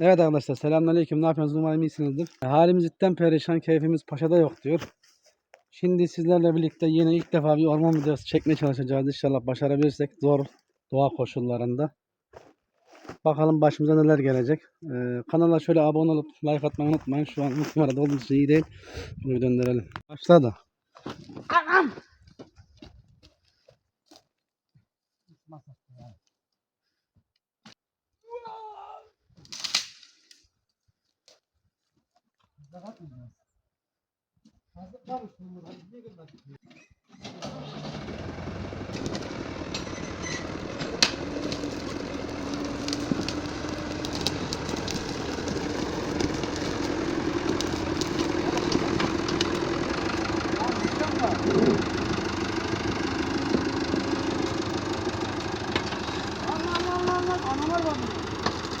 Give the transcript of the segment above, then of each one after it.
Evet arkadaşlar selamünaleyküm. Ne yapıyorsunuz? Umarım iyisinizdir. Halimiz cidden perişan, keyfimiz paşada yok diyor. Şimdi sizlerle birlikte yine ilk defa bir orman videosu çekmeye çalışacağız. İnşallah başarabilirsek zor doğa koşullarında. Bakalım başımıza neler gelecek. Ee, kanala şöyle abone olup like atmayı unutmayın. Şu an numarada olduğu için iyi değil. Başladı.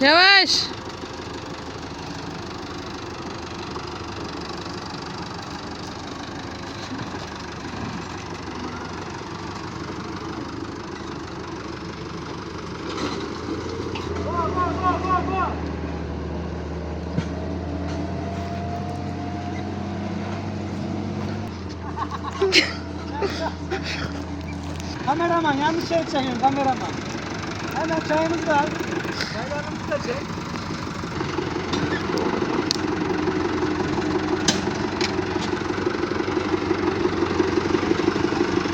Yavaş. Kameraman yanlış şey çekiyorsun kameraman. Hemen çayımızı da al. Çaylarımızı da çek.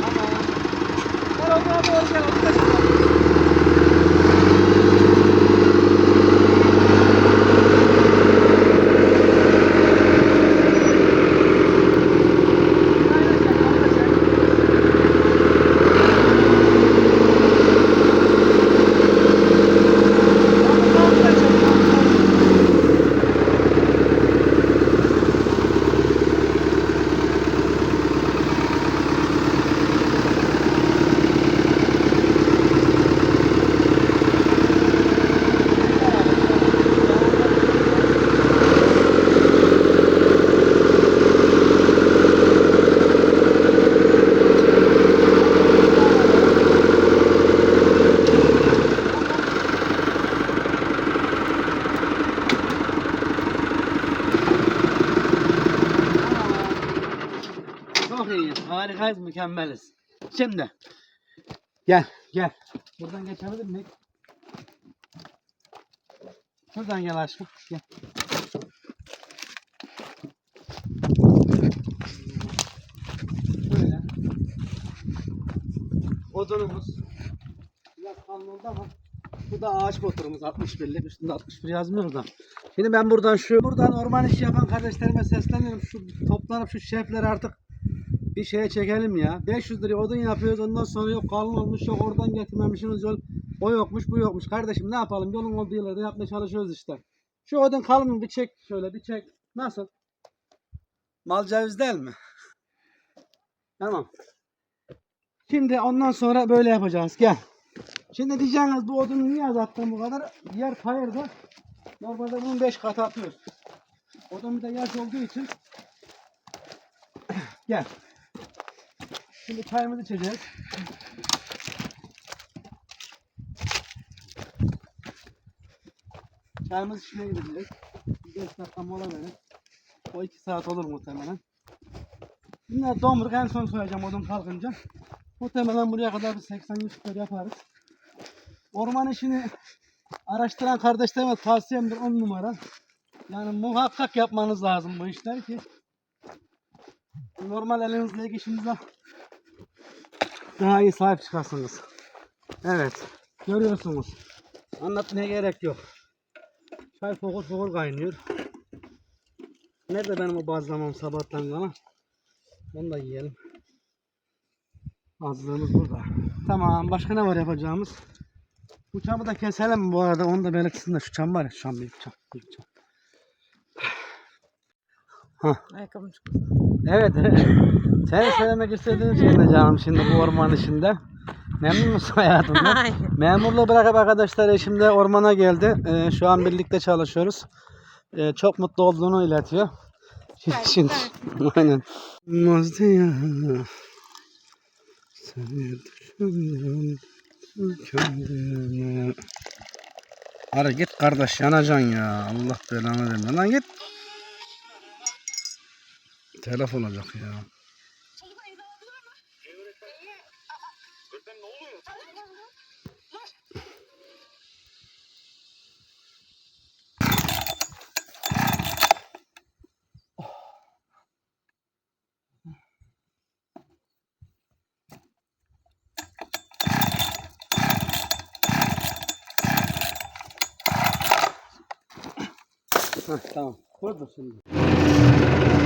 Tamam. Gel odaya doğru gel. odaya doğru. Aynen çek, onu da çek. Çok iyiyiz. Harikayız, mükemmeliz. Şimdi. Gel, gel. Buradan geçebilir miyik? Şuradan gel aşkım. Gel. Böyle. Odunumuz. Biraz kanlı oldu ama bu da ağaç motorumuz 61'lik. Üstünde 61 yazmıyor da. Şimdi ben buradan şu buradan orman işi yapan kardeşlerime sesleniyorum. Şu toplanıp şu şefleri artık bir şeye çekelim ya. 500 liraya odun yapıyoruz ondan sonra yok kalın olmuş yok oradan getirmemişsiniz yol. O yokmuş bu yokmuş. Kardeşim ne yapalım yolun olduğu yerlerde yapmaya çalışıyoruz işte. Şu odun kalın bir çek şöyle bir çek. Nasıl? Mal ceviz değil mi? Tamam. Şimdi ondan sonra böyle yapacağız. Gel. Şimdi diyeceğiniz bu odunu niye azalttın bu kadar? Yer payırda. Normalde bunun 5 katı atıyoruz. Odun bir de yaş olduğu için. Gel. Şimdi çayımızı içeceğiz. Çayımızı içmeye gideceğiz. 5 dakika mola verin. O 2 saat olur muhtemelen. Şimdi domruk en son soyacağım odun kalkınca. Muhtemelen buraya kadar bir 80-100 kere yaparız. Orman işini araştıran kardeşlerime tavsiyemdir 10 numara. Yani muhakkak yapmanız lazım bu işler ki normal elinizdeki işinize daha iyi sahip çıkarsınız. Evet. Görüyorsunuz. Anlatmaya gerek yok. Çay fokur fokur kaynıyor. Nerede benim o bazlamam sabahtan kalan? Onu da yiyelim. Azlığımız burada. Tamam. Başka ne var yapacağımız? Bu çamı da keselim bu arada. Onu da belirtsin şu çam var ya. Çam büyük çam. Büyük çam. Ayakkabım çok Evet. Sen söylemek istediğin şey ne canım şimdi bu orman işinde? Memnun musun hayatından? Aynen. Memurluğu bırakıp arkadaşlar eşim de ormana geldi. Ee, şu an birlikte çalışıyoruz. Ee, çok mutlu olduğunu iletiyor. Şimdi, aynen. Olmazdı ya. Seni düşündüm. Ara git kardeş yanacaksın ya. Allah belanı verme. Lan git. Telef olacak ya. Heh, tamam. Koy şimdi.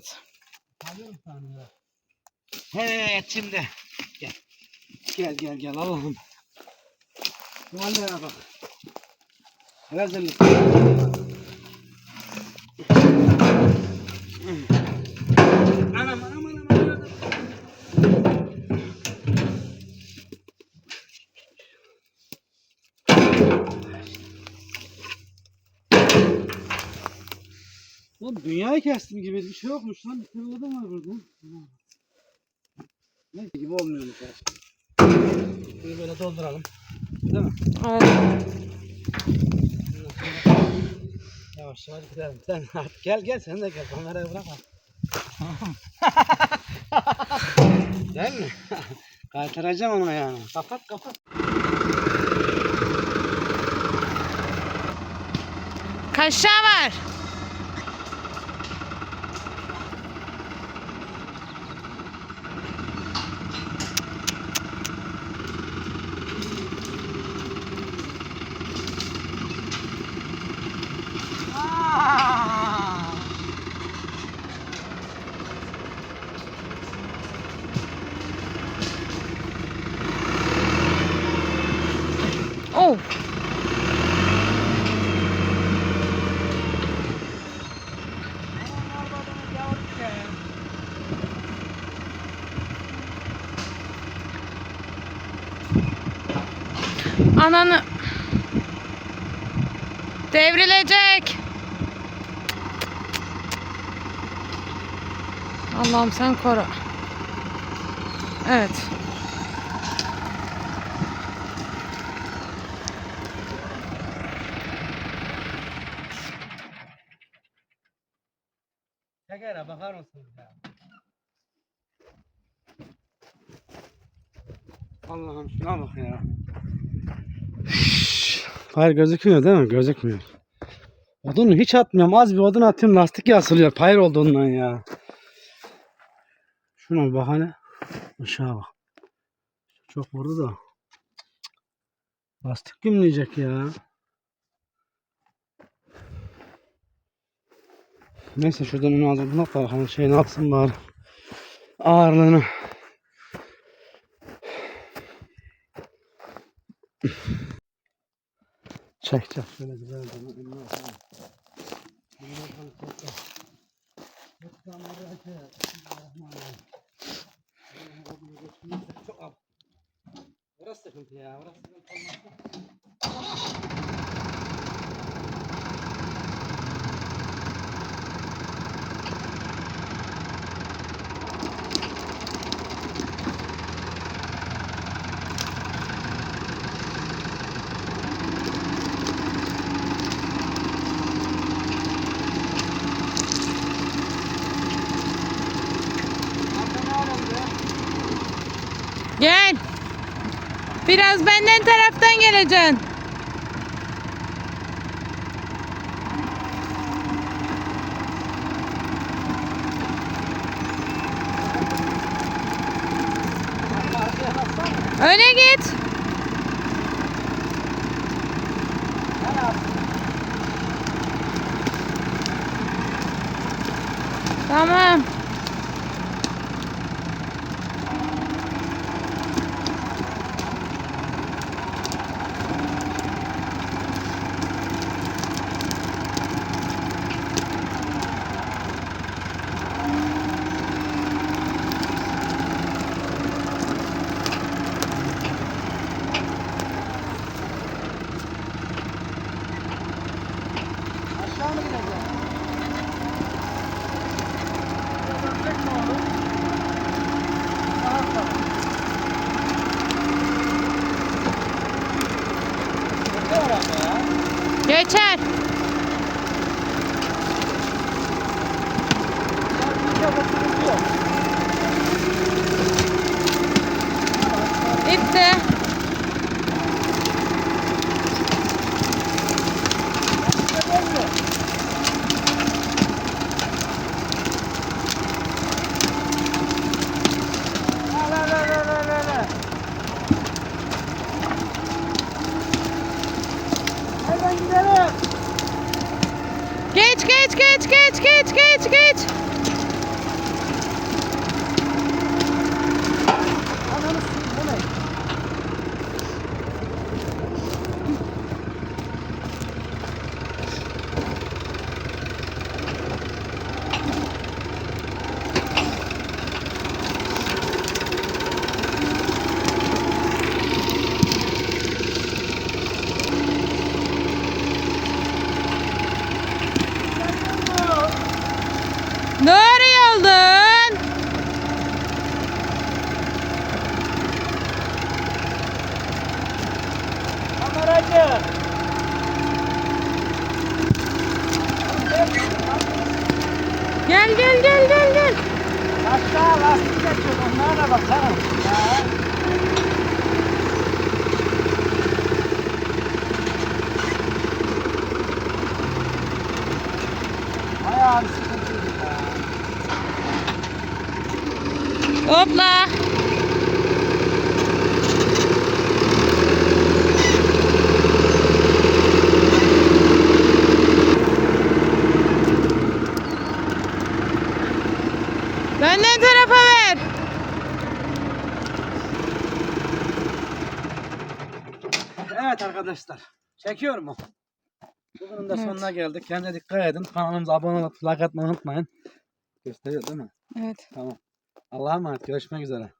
Evet. Evet şimdi. Gel. Gel gel gel alalım. Muhalleye bak. Rezillik. Dünyayı kestim gibi bir şey yokmuş lan. Bir tane adam var burada. Ne gibi olmuyormuş gerçekten. Şöyle böyle dolduralım. Değil mi? Evet. Yavaş yavaş gidelim. Sen artık gel gel sen de gel. Kamerayı bırakma. Değil mi? Kaytıracağım onu yani. Kapat kapat. Kaşığa var. Ananı devrilecek. Allah'ım sen koru. Evet. Tekere bakar mısınız ya? Allah'ım şuna bak ya. Hayır gözükmüyor değil mi? Gözükmüyor. Odunu hiç atmıyorum. Az bir odun atıyorum lastik yasılıyor. Payır olduğundan ya. Şuna bir bak hani. Aşağı bak. Çok vurdu da. Lastik gümleyecek ya. Neyse şuradan onu alalım. Bak bakalım şeyini atsın bari. Ağırlığını. Çek çek şöyle güzel de onu eline atalım. Eline atalım, çek, çek. Çek, damarı aç ya. Bismillahirrahmanirrahim. Allah'ım, Rabbim, geçtiğimizde çok al. Orası sıkıntı ya. Orası sıkıntı olmaz. Biraz benden taraftan geleceksin. Öne git. Richard. Gel gel gel gel. Aşağı lastik geçiyor onlara bakalım. Ya. Bayağı bir sıkıntıydı ya. Hopla. Benden tarafa ver. Evet arkadaşlar. Çekiyor mu? Bugünün de Evet. sonuna geldik. Kendine dikkat edin. Kanalımıza abone olup like atmayı unutmayın. Gösteriyor değil mi? Evet. Tamam. Allah'a emanet. Görüşmek üzere.